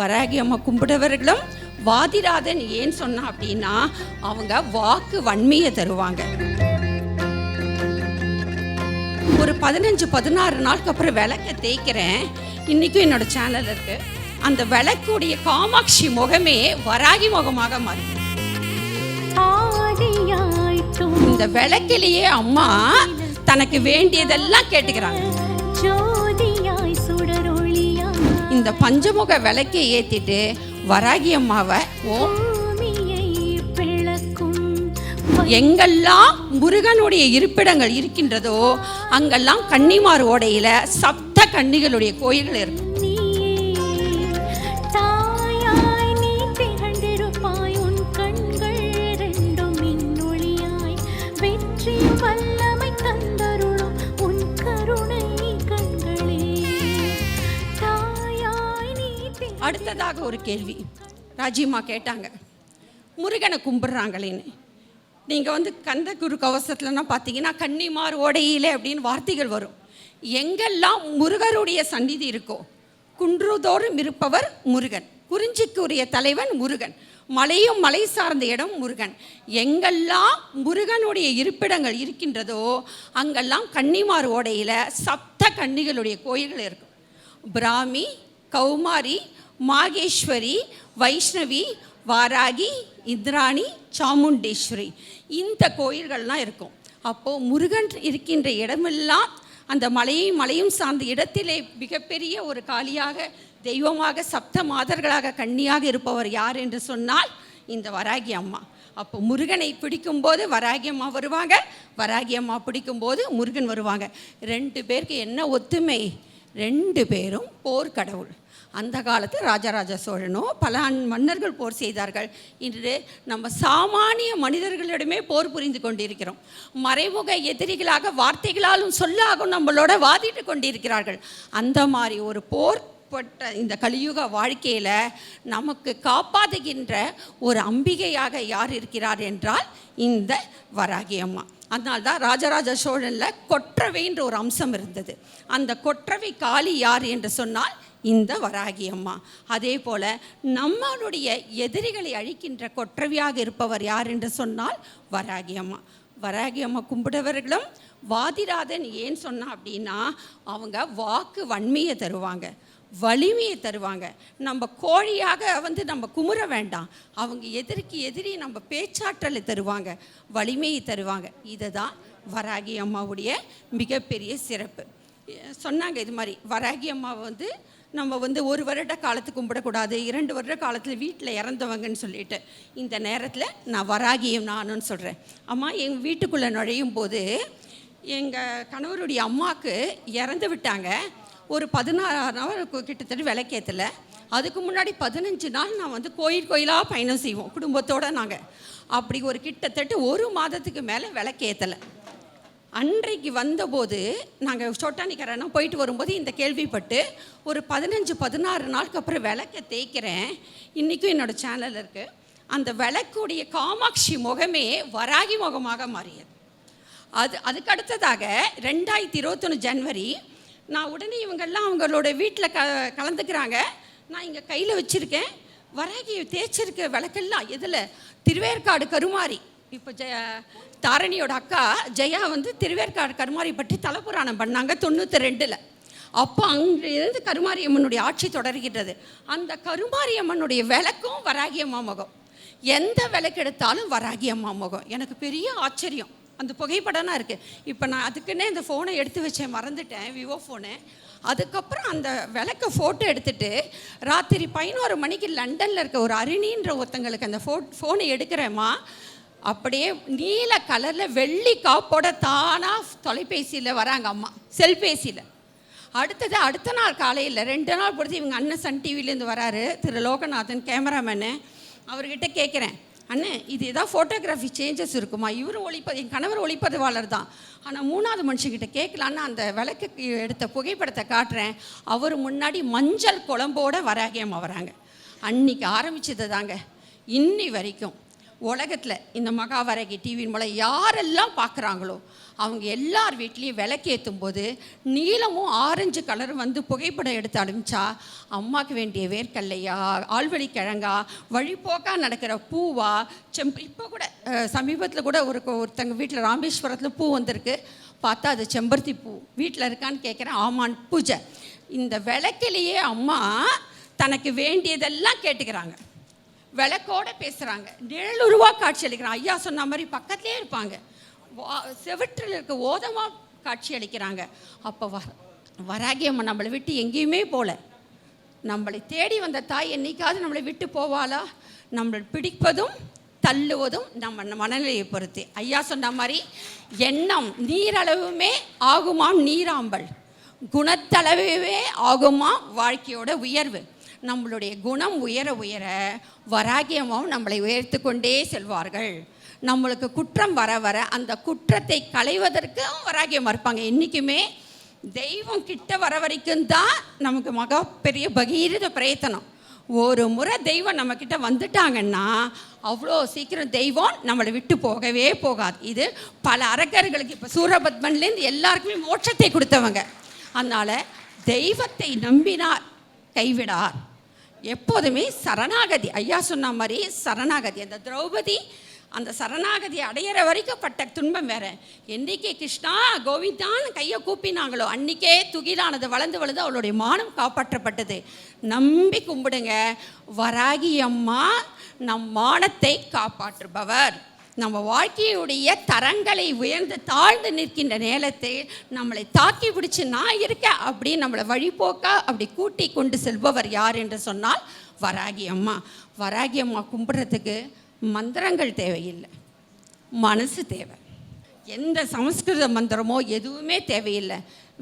வராகி அம்மா கும்பிடுறவர்களும் வாதிராதன் ஏன் சொன்னா? அப்படின்னா அவங்க வாக்கு வன்மையை தருவாங்க. ஒரு பதினஞ்சு பதினாறு நாளுக்கு அப்புறம் விளக்க தேய்க்கிறேன். இன்னைக்கும் என்னோட சேனல் இருக்கு. அந்த விளக்குடைய காமாட்சி முகமே வராகி முகமாக மாறி ஆதியாய் இந்த விளக்கிலேயே அம்மா தனக்கு வேண்டியதெல்லாம் கேட்டுக்கிறாங்க. இந்த பஞ்சமுக விளக்கை ஏத்திட்டு வராகி அம்மாவை ஓம். எங்கெல்லாம் முருகனுடைய இருப்பிடங்கள் இருக்கின்றதோ அங்கெல்லாம் கன்னிமார் ஓடையில சப்த கன்னிகளுடைய கோயில்கள் இருக்கும் அடுத்ததாக ஒரு கேள்வி. ராஜிமா கேட்டாங்க முருகனை கும்பிட்றாங்களேன்னு. நீங்கள் வந்து கந்த குரு கவசத்துலலாம் பார்த்தீங்கன்னா கன்னிமார் ஓடையிலே அப்படின்னு வார்த்தைகள் வரும். எங்கெல்லாம் முருகருடைய சந்நிதி இருக்கோ குன்றுதோறும் இருப்பவர் முருகன். குறிஞ்சிக்குரிய தலைவன் முருகன். மலையும் மலை சார்ந்த இடம் முருகன். எங்கெல்லாம் முருகனுடைய இருப்பிடங்கள் இருக்கின்றதோ அங்கெல்லாம் கன்னிமார் ஓடையில் சப்த கன்னிகளுடைய கோயில்கள் இருக்கும். பிராமி கௌமாரி மாகேஸ்வரி வைஷ்ணவி வாராகி இந்திராணி சாமுண்டேஸ்வரி. இந்த கோயில்கள்லாம் இருக்கும். அப்போது முருகன் இருக்கின்ற இடமெல்லாம் அந்த மலையும் மலையும் சார்ந்த இடத்திலே மிகப்பெரிய ஒரு காளியாக தெய்வமாக சப்த மாதர்களாக கன்னியாக இருப்பவர் யார் என்று சொன்னால் இந்த வராகி அம்மா. அப்போ முருகனை பிடிக்கும்போது வராகி அம்மா வருவாங்க. வராகி அம்மா பிடிக்கும்போது முருகன் வருவாங்க. ரெண்டு பேருக்கு என்ன ஒத்துமை? ரெண்டு பேரும் போர்க்கடவுள் அந்த காலத்தில் ராஜராஜ சோழனோ பல மன்னர்கள் போர் செய்தார்கள். இன்று நம்ம சாமானிய மனிதர்களிடமே போர் புரிந்து கொண்டிருக்கிறோம். மறைமுக எதிரிகளாக வார்த்தைகளாலும் சொல்லாகும் நம்மளோட வாதிட்டு கொண்டிருக்கிறார்கள். அந்த மாதிரி ஒரு போர் பட்ட இந்த கலியுக வாழ்க்கையில் நமக்கு காப்பாதுகின்ற ஒரு அம்பிகையாக யார் இருக்கிறார் என்றால் இந்த வராகி அம்மா. அதனால்தான் ராஜராஜ சோழனில் கொற்றவைன்ற ஒரு அம்சம் இருந்தது. அந்த கொற்றவை காளி யார் என்று சொன்னால் இந்த வராகி அம்மா. அதே போல் நம்மளுடைய எதிரிகளை அழிக்கின்ற கொற்றவையாக இருப்பவர் யார் என்று சொன்னால் வராகி அம்மா. வராகி அம்மா கும்பிடுவர்களும் வாதிராதன் ஏன் சொன்னா அப்படின்னா அவங்க வாக்கு வன்மையை தருவாங்க வலிமையை தருவாங்க. நம்ம கோழியாக வந்து நம்ம குமுற வேண்டாம். அவங்க எதிரிக்கு எதிரி நம்ம பேச்சாற்றலை தருவாங்க வலிமையை தருவாங்க. இதை தான் வராகி அம்மாவுடைய மிகப்பெரிய சிறப்பு. சொன்னாங்க இது மாதிரி வராகி அம்மாவை வந்து நம்ம வந்து ஒரு வருட காலத்து கும்பிடக்கூடாது இரண்டு வருட காலத்தில் வீட்டில் இறந்தவங்கன்னு சொல்லிட்டு இந்த நேரத்தில் நான் வராகியும் நானுன்னு சொல்கிறேன் அம்மா எங்கள் வீட்டுக்குள்ளே நுழையும் போது எங்கள் கணவருடைய அம்மாவுக்கு இறந்து விட்டாங்க. ஒரு பதினாறு நாள் கிட்டத்தட்ட விளக்கேற்றல அதுக்கு முன்னாடி பதினஞ்சு நாள் நான் வந்து கோயில் கோயிலாக பயணம் செய்வோம் குடும்பத்தோடு நாங்கள் அப்படி ஒரு கிட்டத்தட்ட ஒரு மாதத்துக்கு மேலே விளக்கேற்றலை அன்றைக்கு வந்தபோது நாங்கள் சோட்டானிக்கரணம் போயிட்டு வரும்போது இந்த கேள்விப்பட்டு ஒரு பதினஞ்சு பதினாறு நாளுக்கு அப்புறம் விளக்க தேய்க்கிறேன். இன்றைக்கும் என்னோடய சேனல் இருக்குது அந்த விளக்குடைய காமாட்சி முகமே வராகி முகமாக மாறியது. அது அதுக்கு அடுத்ததாக ரெண்டாயிரத்தி இருபத்தொன்று ஜனவரி நான் உடனே இவங்கெல்லாம் அவங்களோட வீட்டில் க கலந்துக்கிறாங்க. நான் இங்கே கையில் வச்சுருக்கேன். வராகி தேய்ச்சிருக்க விளக்கெல்லாம் எதில்? திருவேற்காடு கருமாரி. இப்போ ஜெய தாரணியோட அக்கா ஜெயா வந்து திருவேற்காடு கருமாரி பற்றி தலபுராணம் பண்ணாங்க தொண்ணூற்றி ரெண்டில் அப்போ அங்கிருந்து கருமாரியம்மனுடைய ஆட்சி தொடர்கிறது அந்த கருமாரியம்மனுடைய விளக்கும் வராகியம்மா முகம். எந்த விளக்கு எடுத்தாலும் வராகியம்மா முகம். எனக்கு பெரிய ஆச்சரியம். அந்த புகைப்படம்லாம் இருக்குது இப்போ நான் அதுக்குன்னே இந்த ஃபோனை எடுத்து வச்சேன் மறந்துட்டேன் விவோ ஃபோனு அதுக்கப்புறம் அந்த விளக்க ஃபோட்டோ எடுத்துட்டு ராத்திரி பதினோரு மணிக்கு லண்டனில் இருக்க ஒரு அருணின்ற ஒருத்தங்களுக்கு அந்த ஃபோ ஃபோனை எடுக்கிறேம்மா. அப்படியே நீல கலரில் வெள்ளி காப்போட தானாக தொலைபேசியில் வராங்க அம்மா. செல்பேசியில். அடுத்தது அடுத்த நாள் காலையில் ரெண்டு நாள் பொறுத்து இவங்க அண்ணன் சன் டிவிலேருந்து வராரு. திரு லோகநாதன் கேமராமேனு. அவர்கிட்ட கேட்குறேன் அண்ணன் இது ஏதாவது ஃபோட்டோகிராஃபி சேஞ்சஸ் இருக்குமா? இவரும் ஒளிப்பது என் கணவர் ஒளிப்பதிவாளர் தான். ஆனால் மூணாவது மனுஷங்கிட்ட கேட்கலான்னு அந்த விளக்கு எடுத்த புகைப்படத்தை காட்டுறேன். அவர் முன்னாடி மஞ்சள் குழம்போட வராகேம்மா வராங்க அன்னைக்கு ஆரம்பிச்சது தாங்க. இன்னி வரைக்கும் உலகத்தில் இந்த மகாவரகி டிவியின் மூலம் யாரெல்லாம் பார்க்குறாங்களோ அவங்க எல்லார் வீட்லேயும் விளக்கேற்றும் போது நீலமும் ஆரஞ்சு கலர் வந்து புகைப்படம் எடுத்து அனுப்பிச்சா அம்மாவுக்கு வேண்டிய வேர்க்கல்லையா ஆழ்வழி கிழங்கா வழிபோக்கா நடக்கிற பூவா செம் இப்போ கூட சமீபத்தில் கூட ஒரு ஒருத்தங்க வீட்டில் ராமேஸ்வரத்தில் பூ வந்திருக்கு. பார்த்தா அது செம்பருத்தி பூ. வீட்டில் இருக்கான்னு கேட்குறேன் ஆமான் பூஜை. இந்த விளக்கிலேயே அம்மா தனக்கு வேண்டியதெல்லாம் கேட்டுக்கிறாங்க. விளக்கோட பேசுகிறாங்க நிழலுருவா காட்சி அளிக்கிறாங்க. ஐயா சொன்ன மாதிரி பக்கத்துலேயே இருப்பாங்க. செவிற்றில் செவற்றில் இருக்க ஓதமாக காட்சி அளிக்கிறாங்க. அப்போ வ வராகியம்மா நம்மளை விட்டு எங்கேயுமே போகல நம்மளை தேடி வந்த தாய் என்னைக்காவது நம்மளை விட்டு போவாளா? நம்மளை பிடிப்பதும் தள்ளுவதும் நம்ம மனநிலையை பொறுத்து. ஐயா சொன்ன மாதிரி எண்ணம் நீரளவுமே ஆகுமாம் நீராம்பல். குணத்தளவே ஆகுமாம் வாழ்க்கையோட உயர்வு. நம்மளுடைய குணம் உயர உயர வராகியமும் நம்மளை உயர்த்து கொண்டே செல்வார்கள். நம்மளுக்கு குற்றம் வர வர அந்த குற்றத்தை களைவதற்கும் வராகியம் இருப்பாங்க என்றைக்குமே தெய்வம் கிட்ட வர வரைக்கும் தான் நமக்கு மகப்பெரிய பெரிய பகீரத பிரயத்தனம். ஒரு முறை தெய்வம் நம்மக்கிட்ட வந்துட்டாங்கன்னா அவ்வளோ சீக்கிரம் தெய்வம் நம்மளை விட்டு போகவே போகாது. இது பல அரக்கர்களுக்கு இப்போ சூரபத்மன்லேருந்து எல்லாருக்குமே மோட்சத்தை கொடுத்தவங்க. அதனால் தெய்வத்தை நம்பினார் கைவிடார். எப்போதுமே சரணாகதி. ஐயா சொன்ன மாதிரி சரணாகதி. அந்த திரௌபதி அந்த சரணாகதி அடையிற வரைக்கும் பட்ட துன்பம் வேற. என்றைக்கே கிருஷ்ணா கோவிந்தான் கையை கூப்பினாங்களோ அன்னைக்கே துகிலானது வளர்ந்து வளர்ந்து அவளுடைய மானம் காப்பாற்றப்பட்டது. நம்பி கும்பிடுங்க. வராகி அம்மா நம் மானத்தை காப்பாற்றுபவர். நம்ம வாழ்க்கையுடைய தரங்களை உயர்ந்து தாழ்ந்து நிற்கின்ற நேரத்தை நம்மளை தாக்கி பிடிச்சு நான் இருக்கேன் அப்படின்னு நம்மளை வழிபோக்கா அப்படி கூட்டி கொண்டு செல்பவர் யார் என்று சொன்னால் வராகி அம்மா. வராகி அம்மா கும்பிட்றதுக்கு மந்திரங்கள் தேவையில்லை. மனசு தேவை. எந்த சமஸ்கிருத மந்திரமோ எதுவுமே தேவையில்லை.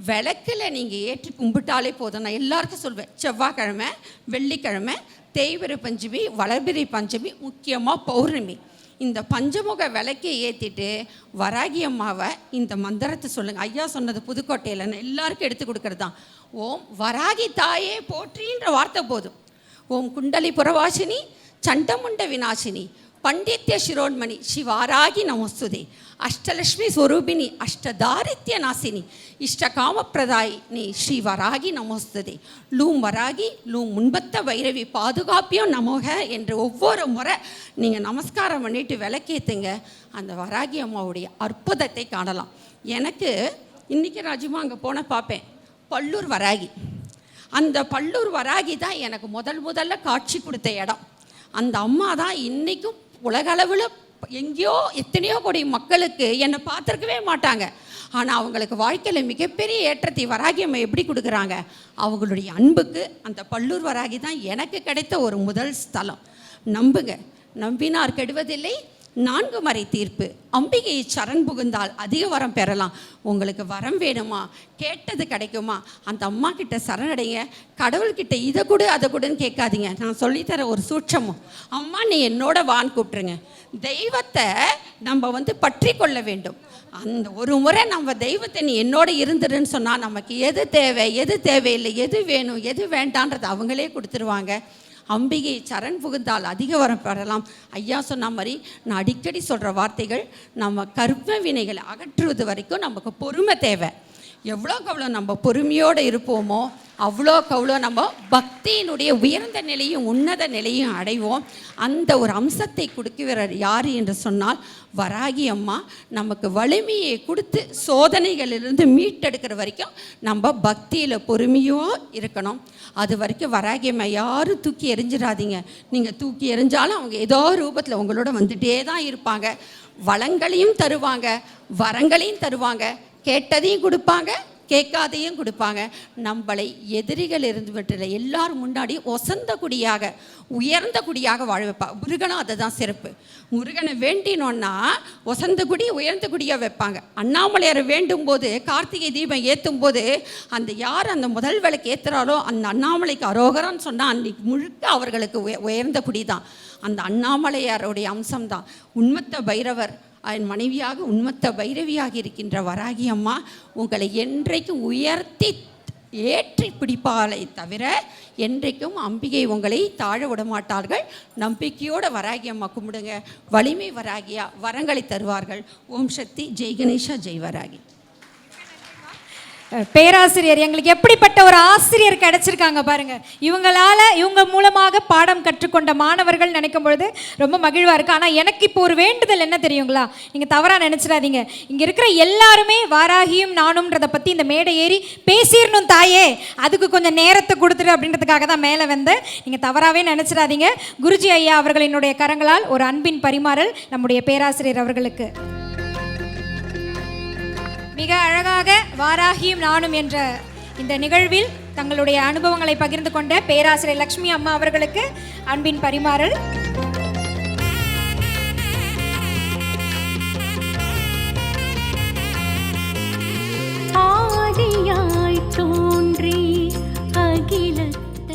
விளக்கில் நீங்கள் ஏற்றி கும்பிட்டாலே போதும். நான் எல்லாருக்கும் சொல்வேன். செவ்வாய்க்கிழமை வெள்ளிக்கிழமை தேய்பிரை பஞ்சமி வளர்பிரை பஞ்சமி முக்கியமாக பௌர்ணமி. இந்த பஞ்சமுக விளக்கை ஏற்றிட்டு வராகி அம்மாவை இந்த மந்திரத்தை சொல்லுங்கள் ஐயா சொன்னது புதுக்கோட்டையில் எல்லாருக்கும் எடுத்து கொடுக்கறது தான் ஓம் வராகி தாயே போற்றின்ற வார்த்தை போதும். ஓம் குண்டலி புறவாசினி சண்டமுண்ட விநாசினி பண்டித்ய ಶಿರೋನ್ಮಣಿ ಶಿವಾರಾಗಿ ನಮೋಸ್ತುದೆ ಅಷ್ಟಲಕ್ಷ್ಮಿ ಸ್ವರೂಪಿಣಿ ಅಷ್ಟದಾರಿತ್ಯ ನಾಸಿನಿ ಇಷ್ಟ ಕಾಮಪ್ರದಾಯಿನಿ ಶ್ರೀ ವರಾಗಿ நமோஸ்துதே லூம் வராகி லூம் முன்பத்த வைரவி பாதுகாப்பியும் நமோக என்று ஒவ்வொரு முறை நீங்கள் நமஸ்காரம் பண்ணிட்டு விளக்கேத்துங்க அந்த வராகி அம்மாவுடைய அற்புதத்தை காணலாம் எனக்கு இன்றைக்கி ராஜுமா அங்கே போன பார்ப்பேன் பல்லூர் வராகி அந்த பல்லூர் வராகி தான் எனக்கு முதல் முதல்ல காட்சி கொடுத்த இடம் அந்த அம்மா தான் இன்றைக்கும் உலகளவில் எங்கேயோ எத்தனையோ கோடி மக்களுக்கு என்னை பார்த்துருக்கவே மாட்டாங்க. ஆனால் அவங்களுக்கு வாழ்க்கையில் மிகப்பெரிய ஏற்றத்தை வராகி அம்மா எப்படி கொடுக்குறாங்க? அவங்களுடைய அன்புக்கு அந்த பல்லூர் வராகி தான் எனக்கு கிடைத்த ஒரு முதல் ஸ்தலம். நம்புங்க. நம்பினார் கெடுவதில்லை நான்கு மறை தீர்ப்பு. அம்பிகையை சரண் புகுந்தால் அதிக வரம் பெறலாம். உங்களுக்கு வரம் வேணுமா? கேட்டது கிடைக்குமா? அந்த அம்மா கிட்ட சரணடைங்க. கடவுள்கிட்ட இதை கொடு அதை கொடுன்னு கேட்காதீங்க. நான் சொல்லித்தர ஒரு சூட்சமும். அம்மா நீ என்னோட வான் கூப்பிட்ருங்க தெய்வத்தை நம்ம வந்து பற்றி கொள்ள வேண்டும். அந்த ஒரு முறை நம்ம தெய்வத்தை நீ என்னோட இருந்துருன்னு சொன்னால் நமக்கு எது தேவை எது தேவையில்லை எது வேணும் எது வேண்டான்றது அவங்களே கொடுத்துருவாங்க. அம்பிகை சரண் புகுந்தால் அதிக வரம் பெறலாம். ஐயா சொன்ன மாதிரி நான் அடிக்கடி சொல்கிற வார்த்தைகள் நம்ம கர்ம வினைகளை அகற்றுவது வரைக்கும் நமக்கு பொறுமை தேவை. எவ்வளோக்கு அவ்வளோ நம்ம பொறுமையோடு இருப்போமோ அவ்வளோக்கு அவ்வளோ நம்ம பக்தியினுடைய உயர்ந்த நிலையும் உன்னத நிலையும் அடைவோம். அந்த ஒரு அம்சத்தை கொடுக்கிறார் யார் என்று சொன்னால் வராகி அம்மா நமக்கு வலிமையை கொடுத்து சோதனைகளிலிருந்து மீட்டெடுக்கிற வரைக்கும் நம்ம பக்தியில் பொறுமையோ இருக்கணும். அது வரைக்கும் வராகி அம்மா யாரும் தூக்கி எறிஞ்சிடாதீங்க. நீங்கள் தூக்கி எறிஞ்சாலும் அவங்க ஏதோ ரூபத்தில் உங்களோட வந்துட்டே தான் இருப்பாங்க. வளங்களையும் தருவாங்க வரங்களையும் தருவாங்க. கேட்டதையும் கொடுப்பாங்க கேட்காதையும் கொடுப்பாங்க. நம்மளை எதிரிகள் இருந்துவிட்டுல எல்லாரும் முன்னாடி ஒசந்த குடியாக உயர்ந்த குடியாக வாழ வைப்பா. முருகனும் அதுதான் சிறப்பு. முருகனை வேண்டினோன்னா ஒசந்த குடி உயர்ந்த குடியாக வைப்பாங்க. அண்ணாமலையார் வேண்டும் போது கார்த்திகை தீபம் ஏற்றும் போது அந்த யார் அந்த முதல் விளக்கு ஏற்றுறாரோ அந்த அண்ணாமலைக்கு அரோகரான்னு சொன்னால் அன்னைக்கு முழுக்க அவர்களுக்கு உயர்ந்த குடி தான் அந்த அண்ணாமலையாருடைய அம்சம்தான். உண்மத்த பைரவர் என் மனைவியாக உண்மத்த பைரவியாக இருக்கின்ற வராகி அம்மா உங்களை என்றைக்கும் உயர்த்தி ஏற்றி பிடிப்பாளை தவிர என்றைக்கும் அம்பிகை உங்களை தாழ விட மாட்டார்கள் நம்பிக்கையோட வராகி அம்மா கும்பிடுங்க. வலிமை வராகியா வரங்களை தருவார்கள். ஓம் சக்தி ஜெய் கணேஷா ஜெய் வராகி. பேராசிரியர் எங்களுக்கு எப்படிப்பட்ட ஒரு ஆசிரியர் கிடைச்சிருக்காங்க பாருங்க. இவங்களால இவங்க மூலமாக பாடம் கற்றுக்கொண்ட மாணவர்கள் நினைக்கும் பொழுது ரொம்ப மகிழ்வா இருக்கு. ஆனா எனக்கு இப்போ ஒரு வேண்டுதல் என்ன தெரியுங்களா? நீங்க தவறா நினைச்சிடாதீங்க. இங்க இருக்கிற எல்லாருமே வாராகியும் நானும்ன்றத பத்தி இந்த மேடை ஏறி பேசிடணும் தாயே. அதுக்கு கொஞ்சம் நேரத்தை கொடுத்துரு அப்படின்றதுக்காக தான் மேலே வந்தேன். நீங்க தவறாவே நினைச்சிடாதீங்க. குருஜி ஐயா அவர்களினுடைய கரங்களால் ஒரு அன்பின் பரிமாறல் நம்முடைய பேராசிரியர் அவர்களுக்கு. மிக அழகாக வாராகியும் நானும் என்ற இந்த நிகழ்வில் தங்களுடைய அனுபவங்களை பகிர்ந்து கொண்ட பேராசிரியர் லக்ஷ்மி அம்மா அவர்களுக்கு அன்பின் பரிமாறல்.